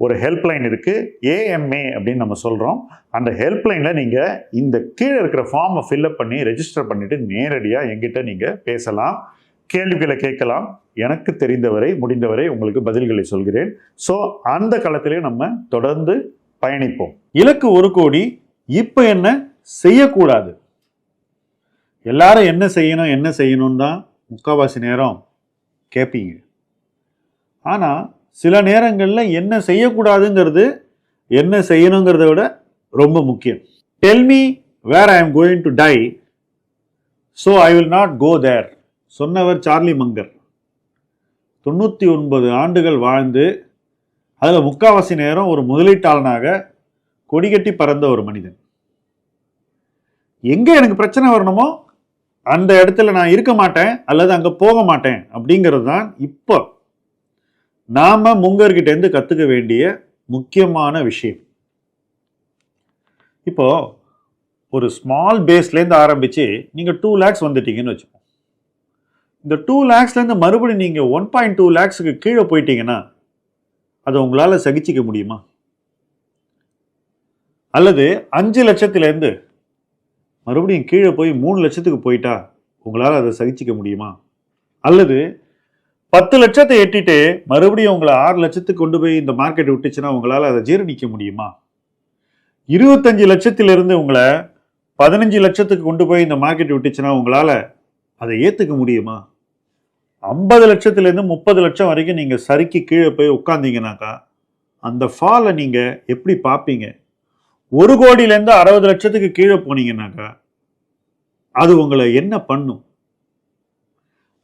ஒரு ஹெல்ப்லைன் இருக்குது ஏஎம்ஏ அப்படின்னு நம்ம சொல்கிறோம் அந்த ஹெல்ப்லைனில் நீங்கள் இந்த கீழே இருக்கிற ஃபார்மை ஃபில்அப் பண்ணி ரெஜிஸ்டர் பண்ணிவிட்டு நேரடியாக எங்கிட்ட நீங்கள் பேசலாம். கேள்விகளை கேட்கலாம். எனக்கு தெரிந்தவரை முடிந்தவரை உங்களுக்கு பதில்களை சொல்கிறேன். ஸோ அந்த களத்திலே நம்ம தொடர்ந்து பயணிப்போம். இலக்கு ஒரு கோடி. இப்போ என்ன? செய்யக்கூடாது. எல்லாரும் என்ன செய்யணும் என்ன செய்யணும்னு தான் முக்கால்வாசி நேரம் கேட்பீங்க ஆனால் சில நேரங்களில் என்ன செய்யக்கூடாதுங்கிறது என்ன செய்யணுங்கிறத விட ரொம்ப முக்கியம். Tell me where I am going to die so I will not go there சொன்னவர் சார்லி மங்கர். தொண்ணூற்றி ஒன்பது ஆண்டுகள் வாழ்ந்து அதில் முக்காவாசி நேரம் ஒரு முதலீட்டாளனாக கொடிகட்டி பறந்த ஒரு மனிதன். எங்கே எனக்கு பிரச்சனை வரணுமோ அந்த இடத்துல நான் இருக்க மாட்டேன் அல்லது அங்கே போக மாட்டேன் அப்படிங்கிறது தான் இப்போ நாம் முங்கர்கிட்டேருந்து கற்றுக்க வேண்டிய முக்கியமான விஷயம். இப்போது ஒரு ஸ்மால் பேஸ்லேருந்து ஆரம்பித்து நீங்கள் டூ லேக்ஸ் வந்துட்டீங்கன்னு வச்சுப்போம் இந்த டூ லேக்ஸ்லேருந்து மறுபடியும் நீங்கள் ஒன் பாயிண்ட் டூ லேக்ஸுக்கு கீழே போயிட்டீங்கன்னா அதை உங்களால் சகிச்சிக்க முடியுமா? அல்லது அஞ்சு லட்சத்திலேருந்து மறுபடியும் கீழே போய் மூணு லட்சத்துக்கு போயிட்டா உங்களால் அதை சகிச்சிக்க முடியுமா? அல்லது பத்து லட்சத்தை எட்டிட்டு மறுபடியும் உங்களை ஆறு லட்சத்துக்கு கொண்டு போய் இந்த மார்க்கெட் விட்டுச்சுன்னா உங்களால் அதை ஜீரணிக்க முடியுமா? இருபத்தஞ்சு லட்சத்திலிருந்து உங்களை பதினஞ்சு லட்சத்துக்கு கொண்டு போய் இந்த மார்க்கெட் விட்டுச்சுன்னா உங்களால் அதை ஏற்றுக்க முடியுமா? ஐம்பது லட்சத்துலேருந்து முப்பது லட்சம் வரைக்கும் நீங்கள் சறுக்கி கீழே போய் உட்காந்தீங்கனாக்கா அந்த ஃபாலை நீங்கள் எப்படி பார்ப்பீங்க? ஒரு கோடியிலேருந்து அறுபது லட்சத்துக்கு கீழே போனீங்கன்னாக்கா அது உங்களை என்ன பண்ணும்?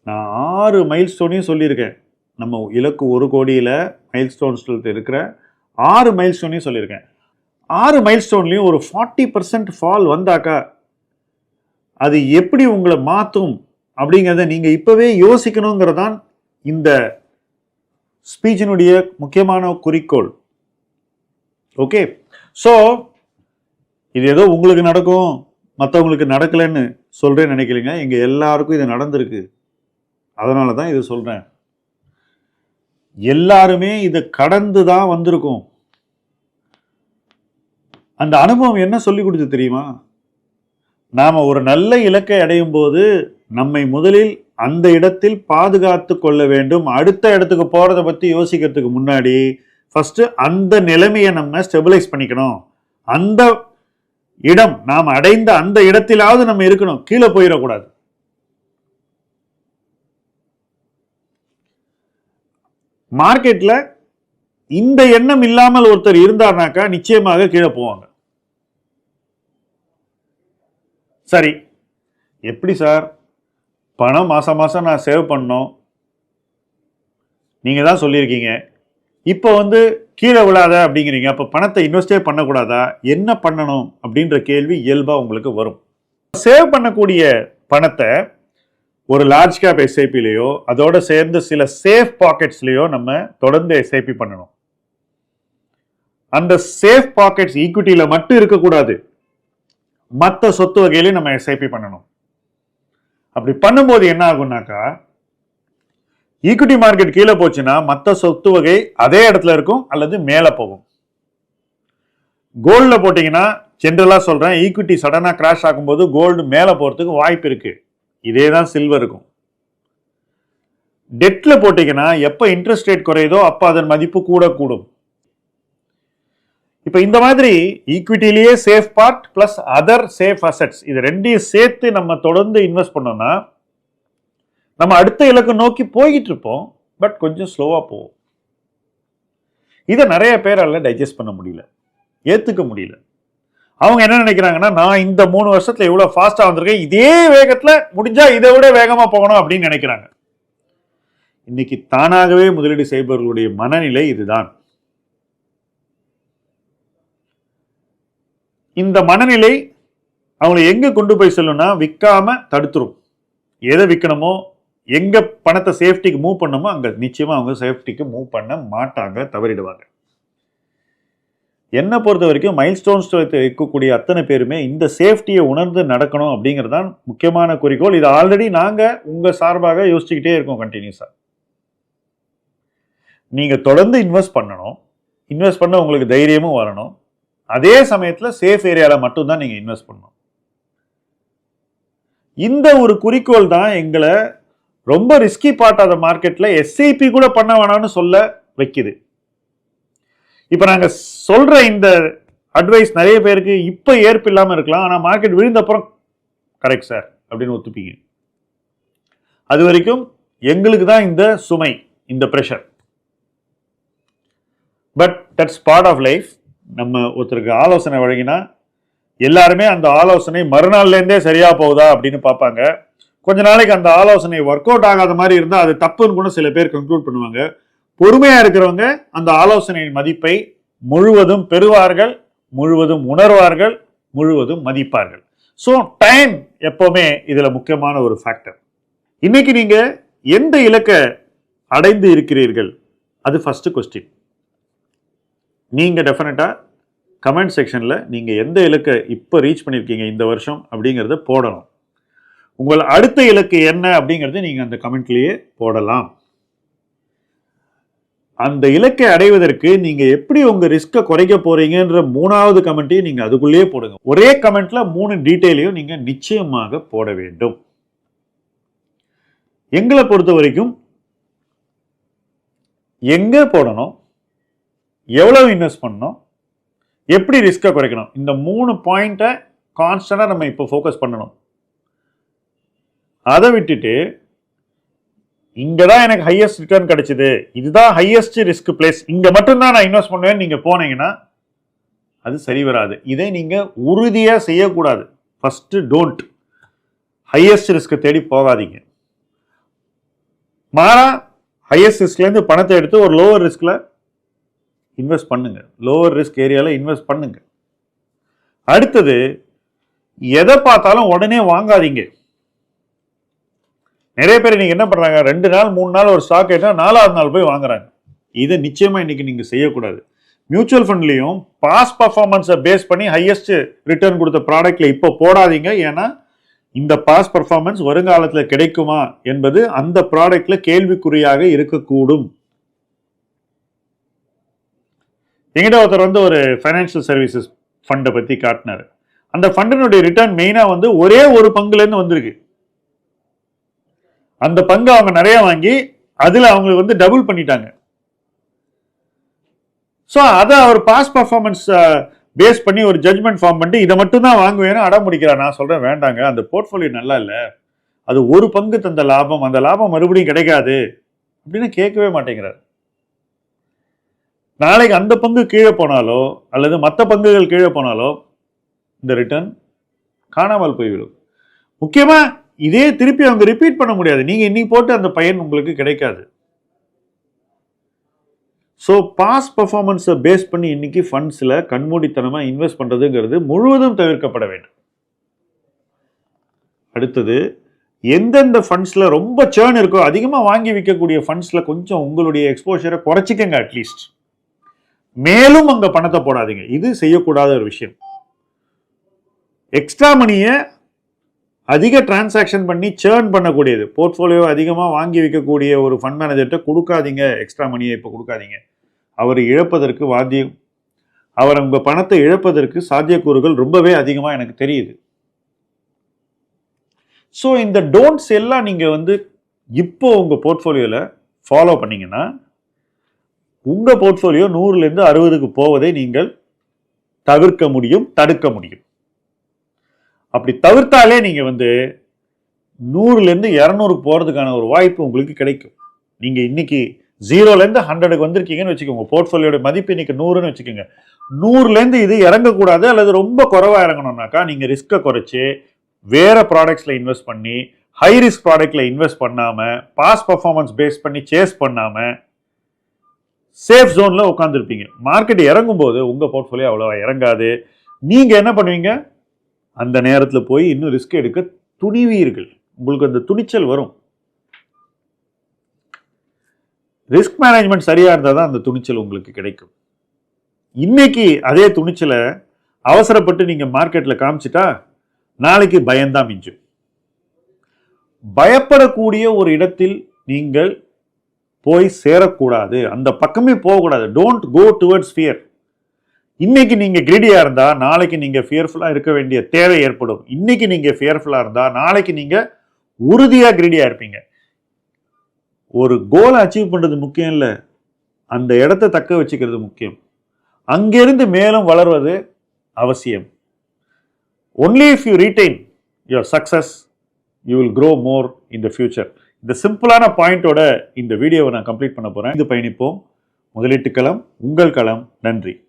நான் ஆறு மைல் ஸ்டோனையும் சொல்லியிருக்கேன். நம்ம இலக்கு ஒரு கோடியில் மைல் ஸ்டோன்ஸில் இருக்கிற ஆறு மைல் ஸ்டோனையும் சொல்லியிருக்கேன். ஆறு மைல் ஸ்டோன்லேயும் ஒரு ஃபார்ட்டி பர்சன்ட் ஃபால் வந்தாக்கா அது எப்படி உங்களை மாற்றும் அப்படிங்கிறத நீங்கள் இப்போவே யோசிக்கணுங்கிறதான் இந்த ஸ்பீச்சினுடைய முக்கியமான குறிக்கோள். ஓகே? ஸோ இது ஏதோ உங்களுக்கு நடக்கும் மற்றவங்களுக்கு நடக்கலைன்னு சொல்கிறேன்னு நினைக்கிறீங்க. இங்கே எல்லாருக்கும் இது நடந்திருக்கு. அதனால தான் இது சொல்கிறேன் எல்லாருமே இதை கடந்து தான் வந்திருக்கும். அந்த அனுபவம் என்ன சொல்லி கொடுத்து தெரியுமா? நாம் ஒரு நல்ல இலக்கை அடையும் போது நம்மை முதலில் அந்த இடத்தில் பாதுகாத்து கொள்ள வேண்டும். அடுத்த இடத்துக்கு போகிறத பற்றி யோசிக்கிறதுக்கு முன்னாடி ஃபஸ்ட்டு அந்த நிலைமையை நம்ம ஸ்டெபிலைஸ் பண்ணிக்கணும். அந்த இடம் நாம் அடைந்த அந்த இடத்திலாவது நம்ம இருக்கணும். கீழே போயிடக்கூடாது. மார்க்கெட்டில் இந்த எண்ணம் இல்லாமல் ஒருத்தர் இருந்தார்னாக்கா நிச்சயமாக கீழே போவாங்க. சரி எப்படி சார்? பணம் மாதம் மாதம் நான் சேவ் பண்ணோம். நீங்கள் தான் சொல்லியிருக்கீங்க. இப்போ வந்து கீழே விழாத அப்படிங்கிறீங்க. அப்போ பணத்தை இன்வெஸ்டே பண்ணக்கூடாதா? என்ன பண்ணணும்? அப்படின்ற கேள்வி இயல்பாக உங்களுக்கு வரும். சேவ் பண்ணக்கூடிய பணத்தை ஒரு லார்ஜ் கேப் எஸ்ஐபிலேயோ அதோட சேர்ந்து சில சேஃப் பாக்கெட்ஸ்லேயோ நம்ம தொடர்ந்து எஸ்ஐபி பண்ணணும். அந்த சேஃப் பாக்கெட்ஸ் ஈக்விட்டியில் மட்டும் இருக்கக்கூடாது. மற்ற சொத்து வகையிலையும் நம்ம எஸ்ஐபி பண்ணணும். அப்படி பண்ணும்போது என்ன ஆகும்னாக்கா ஈக்விட்டி மார்க்கெட் கீழே போச்சுன்னா மற்ற சொத்து வகை அதே இடத்துல இருக்கும் அல்லது மேலே போகும். கோல்டில் போட்டிங்கன்னா ஜென்ரலாக சொல்கிறேன் ஈக்விட்டி சடனாக கிராஷ் ஆகும்போது கோல்டு மேலே போகிறதுக்கு வாய்ப்பு இருக்குது இதே தான் சில்வர் இருக்கும் டெட்டில் போட்டிங்கன்னா எப்போ இன்ட்ரெஸ்ட் ரேட் குறையுதோ அப்போ அதன் மதிப்பு கூட கூடும். இப்போ இந்த மாதிரி ஈக்விட்டிலேயே safe part plus other safe assets இது ரெண்டையும் சேர்த்து நம்ம தொடர்ந்து இன்வெஸ்ட் பண்ணோம்னா நம்ம அடுத்த இலக்கு நோக்கி போய்கிட்டு இருப்போம் பட் கொஞ்சம் ஸ்லோவாக போவோம் இதை நிறைய பேரால் டைஜஸ்ட் பண்ண முடியல. ஏற்றுக்க முடியல. அவங்க என்ன நினைக்கிறாங்கன்னா நான் இந்த மூணு வருஷத்துல எவ்வளோ ஃபாஸ்ட்டாக வந்திருக்கேன் இதே வேகத்தில் முடிஞ்சா இதை விட வேகமாக போகணும் அப்படின்னு நினைக்கிறாங்க. இன்னைக்கு தானாகவே முதலீடு செய்பவர்களுடைய மனநிலை இதுதான். இந்த மனநிலை அவங்களை எங்க கொண்டு போய் செல்லும்னா விற்காம தடுத்துரும். எதை விற்கணுமோ எங்க பணத்தை சேஃப்டிக்கு மூவ் பண்ணணுமோ அங்க நிச்சயமா அவங்க சேஃப்டிக்கு மூவ் பண்ண மாட்டாங்க தவறிடுவாங்க. என்னை பொறுத்த வரைக்கும் மைல் ஸ்டோன்ஸ் இருக்கக்கூடிய அத்தனை பேருமே இந்த சேஃப்டியை உணர்ந்து நடக்கணும் அப்படிங்கிறது தான் முக்கியமான குறிக்கோள். இது ஆல்ரெடி நாங்கள் உங்கள் சார்பாக யோசிச்சுக்கிட்டே இருக்கோம் கண்டினியூஸாக நீங்கள் தொடர்ந்து இன்வெஸ்ட் பண்ணணும். இன்வெஸ்ட் பண்ண உங்களுக்கு தைரியமும் வரணும். அதே சமயத்தில் சேஃப் ஏரியாவில் மட்டும்தான் நீங்கள் இன்வெஸ்ட் பண்ணணும். இந்த ஒரு குறிக்கோள் தான் எங்களை ரொம்ப ரிஸ்கி பார்ட் ஆஃப் மார்க்கெட்டில் எஸ்ஐபி கூட பண்ண வேணாம்னு சொல்ல வைக்குது. இப்போ நாங்கள் சொல்கிற இந்த அட்வைஸ் நிறைய பேருக்கு இப்போ ஏற்பு இல்லாமல் இருக்கலாம். ஆனால் மார்க்கெட் விழுந்தப்புறம் கரெக்ட் சார் அப்படின்னு ஒத்துப்பீங்க. அது வரைக்கும் எங்களுக்கு தான் இந்த சுமை இந்த pressure but that's part of life நம்ம ஒருத்தருக்கு ஆலோசனை வழங்கினா எல்லாருமே அந்த ஆலோசனை மறுநாள்லேருந்தே சரியாக போகுதா அப்படின்னு பார்ப்பாங்க. கொஞ்ச நாளைக்கு அந்த ஆலோசனை ஒர்க் அவுட் ஆகாத மாதிரி இருந்தால் அது தப்புன்னு கூட சில பேர் கன்க்ளூட் பண்ணுவாங்க. பொறுமையா இருக்கிறவங்க அந்த ஆலோசனையின் மதிப்பை முழுவதும் பெறுவார்கள் முழுவதும் உணர்வார்கள் முழுவதும் மதிப்பார்கள். ஸோ டைம் எப்பவுமே இதில் முக்கியமான ஒரு ஃபேக்டர் இன்னைக்கு நீங்க எந்த இலக்கை அடைந்து இருக்கிறீர்கள்? அது ஃபர்ஸ்ட் கொஸ்டின் நீங்க டெஃபினட்டா கமெண்ட் செக்ஷனில் நீங்கள் எந்த இலக்கை இப்போ ரீச் பண்ணியிருக்கீங்க இந்த வருஷம் அப்படிங்கிறத போடணும். உங்கள் அடுத்த இலக்கு என்ன அப்படிங்கிறது நீங்கள் அந்த கமெண்ட்லேயே போடலாம். அந்த இலக்கை அடைவதற்கு நீங்க எப்படி உங்க ரிஸ்கை குறைக்க போறீங்கன்ற மூணாவது கமெண்ட்டையும் நீங்க அதுக்குள்ளேயே போடுங்க. ஒரே கமெண்ட்ல மூணு டீட்டெயிலையும் நீங்க நிச்சயமாக போட வேண்டும். எங்களை பொறுத்த வரைக்கும் எங்க போடணும் எவ்வளவு இன்வெஸ்ட் பண்ணணும் எப்படி ரிஸ்கை குறைக்கணும் இந்த மூணு பாயிண்ட்டை கான்ஸ்டண்டாக நம்ம இப்போ ஃபோக்கஸ் பண்ணணும். அதை விட்டுட்டு இங்கே தான் எனக்கு ஹையஸ்ட் ரிட்டர்ன் கிடைச்சிது. இதுதான் ஹையஸ்ட் ரிஸ்க் பிளேஸ் இங்கே மட்டும்தான் நான் இன்வெஸ்ட் பண்ணுவேன். நீங்கள் போனீங்கன்னா அது சரி வராது. இதை நீங்கள் உறுதியாக செய்யக்கூடாது. ஃபஸ்ட்டு டோன்ட் ஹையஸ்ட் ரிஸ்க்கை தேடி போகாதீங்க. மாறா ஹையஸ்ட் ரிஸ்க்லேருந்து பணத்தை எடுத்து ஒரு லோவர் ரிஸ்கில் இன்வெஸ்ட் பண்ணுங்க. லோவர் ரிஸ்க் ஏரியாவில் இன்வெஸ்ட் பண்ணுங்க. அடுத்தது எதை பார்த்தாலும் உடனே வாங்காதீங்க. நிறைய பேர் இன்னைக்கு என்ன பண்ணுறாங்க ரெண்டு நாள் மூணு நாள் ஒரு ஸ்டாக் ஏட்டா நாலாவது நாள் போய் வாங்குறாங்க. இதை நிச்சயமாக இன்னைக்கு நீங்கள் செய்யக்கூடாது. மியூச்சுவல் ஃபண்ட்லையும் பாஸ் பர்ஃபார்மன்ஸை பேஸ் பண்ணி ஹையஸ்ட் ரிட்டர்ன் கொடுத்த ப்ராடக்ட்ல இப்போ போடாதீங்க. ஏன்னா இந்த பாஸ் பர்ஃபார்மன்ஸ் வருங்காலத்தில் கிடைக்குமா என்பது அந்த ப்ராடக்ட்ல கேள்விக்குறியாக இருக்கக்கூடும். எங்கிட்ட ஒருத்தர் வந்து ஒரு ஃபைனான்சியல் சர்வீசஸ் ஃபண்டை பற்றி காட்டினார். அந்த ஃபண்டினுடைய ரிட்டர்ன் மெயினாக வந்து ஒரே ஒரு பங்குலேருந்து வந்திருக்கு. அந்த பங்கு அவங்க நிறைய வாங்கி அதில் அவங்களுக்கு வந்து டபுள் பண்ணிட்டாங்க. ஸோ அதை அவர் பாஸ் பர்ஃபார்மன்ஸ் பேஸ் பண்ணி ஒரு ஜட்மெண்ட் ஃபார்ம் பண்ணி இதை மட்டும் தான் வாங்குவேன்னு அடம் முடிக்கிறார் நான் சொல்கிறேன் வேண்டாங்க. அந்த போர்ட்ஃபோலியோ நல்லா இல்லை. அது ஒரு பங்கு தந்த லாபம். அந்த லாபம் மறுபடியும் கிடைக்காது அப்படின்னு கேட்கவே மாட்டேங்கிறார். நாளைக்கு அந்த பங்கு கீழே போனாலோ அல்லது மற்ற பங்குகள் கீழே போனாலோ இந்த ரிட்டர்ன் காணாமல் போய்விடும். முக்கியமாக இதே திருப்பி அவங்க ரிப்பீட் பண்ண முடியாது. நீங்க இன்னைக்கு போட்டு அந்த பயன் உங்களுக்கு கிடைக்காது. ஸோ பாஸ் பர்ஃபார்மன்ஸை பேஸ் பண்ணி இன்னைக்கு ஃபண்ட்ஸில் கண்மூடித்தனமாக இன்வெஸ்ட் பண்ணுறதுங்கிறது முழுவதும் தவிர்க்கப்பட வேண்டும். அடுத்தது எந்தெந்த ஃபண்ட்ஸில் ரொம்ப சேர்ன் இருக்கோ அதிகமாக வாங்கி விற்கக்கூடிய ஃபண்ட்ஸில் கொஞ்சம் உங்களுடைய எக்ஸ்போஷரை குறைச்சிக்கங்க அட்லீஸ்ட் மேலும் அங்கே பணத்தை போடாதீங்க. இது செய்யக்கூடாத ஒரு விஷயம். எக்ஸ்ட்ரா மணியை அதிக டிரான்சாக்ஷன் பண்ணி சேர்ன் பண்ணக்கூடியது. போர்ட்ஃபோலியோ அதிகமாக வாங்கி வைக்கக்கூடிய ஒரு ஃபண்ட் மேனேஜர்கிட்ட கொடுக்காதீங்க. எக்ஸ்ட்ரா மணியை இப்போ கொடுக்காதீங்க. அவர் இழப்பதற்கு வாத்தியம். அவர் உங்கள் பணத்தை இழப்பதற்கு சாத்தியக்கூறுகள் ரொம்பவே அதிகமாக எனக்கு தெரியுது. ஸோ இந்த டோன்ட்ஸ் எல்லாம் நீங்கள் வந்து இப்போ உங்கள் போர்ட்ஃபோலியோவில் ஃபாலோ பண்ணிங்கன்னா உங்கள் போர்ட்ஃபோலியோ நூறுலேருந்து அறுபதுக்கு போவதை நீங்கள் தவிர்க்க முடியும் தடுக்க முடியும். அப்படி தவிர்த்தாலே நீங்கள் வந்து நூறுலேருந்து இரநூறுக்கு போகிறதுக்கான ஒரு வாய்ப்பு உங்களுக்கு கிடைக்கும். நீங்கள் இன்றைக்கி ஜீரோலேருந்து ஹண்ட்ரடுக்கு வந்திருக்கீங்கன்னு வச்சுக்கோங்க. போர்ட்ஃபோலியோட மதிப்பு இன்னைக்கு நூறுன்னு வச்சுக்கோங்க. நூறுலேருந்து இது இறங்கக்கூடாது அல்லது ரொம்ப குறைவாக இறங்கணும்னாக்கா நீங்கள் ரிஸ்க்கை குறைச்சி வேறு ப்ராடக்ட்ஸில் இன்வெஸ்ட் பண்ணி ஹை ரிஸ்க் ப்ராடக்டில் இன்வெஸ்ட் பண்ணாமல் பாஸ் பர்ஃபார்மன்ஸ் பேஸ் பண்ணி சேஸ் பண்ணாமல் சேஃப் ஜோனில் உட்காந்துருப்பீங்க மார்க்கெட் இறங்கும்போது உங்கள் போர்ட்ஃபோலியோ அவ்வளோவா இறங்காது. நீங்கள் என்ன பண்ணுவீங்க? அந்த நேரத்தில் போய் இன்னும் ரிஸ்க் எடுக்க துணிவீர்கள். உங்களுக்கு அந்த துணிச்சல் வரும். ரிஸ்க் மேனேஜ்மெண்ட் சரியாக இருந்தால் தான் அந்த துணிச்சல் உங்களுக்கு கிடைக்கும். இன்னைக்கு அதே துணிச்சலை அவசரப்பட்டு நீங்கள் மார்க்கெட்டில் காமிச்சிட்டா நாளைக்கு பயம்தான் மிஞ்சும். பயப்படக்கூடிய ஒரு இடத்தில் நீங்கள் போய் சேரக்கூடாது. அந்த பக்கமே போகக்கூடாது. டோன்ட் கோ டுவர்ட்ஸ் ஃபியர் இன்னைக்கு நீங்க கிரீடியா இருந்தா நாளைக்கு நீங்க ஃபியர்ஃபுல்லா இருக்க வேண்டிய தேவை ஏற்படும். இன்னைக்கு நீங்க ஃபியர்ஃபுல்லா இருந்தா நாளைக்கு நீங்க உறுதியா கிரீடியா இருப்பீங்க. ஒரு கோலை அச்சீவ் பண்றது முக்கியம் இல்லை. அந்த இடத்த தக்க வச்சுக்கிறது முக்கியம். அங்கிருந்து மேலும் வளர்வது அவசியம். Only if you retain your success you will grow more in the future இந்த சிம்பிளான பாயிண்டோட இந்த வீடியோவை நான் கம்ப்ளீட் பண்ண போகிறேன் இது பயணிப்போம். முதலீட்டு களம் உங்கள் களம். நன்றி.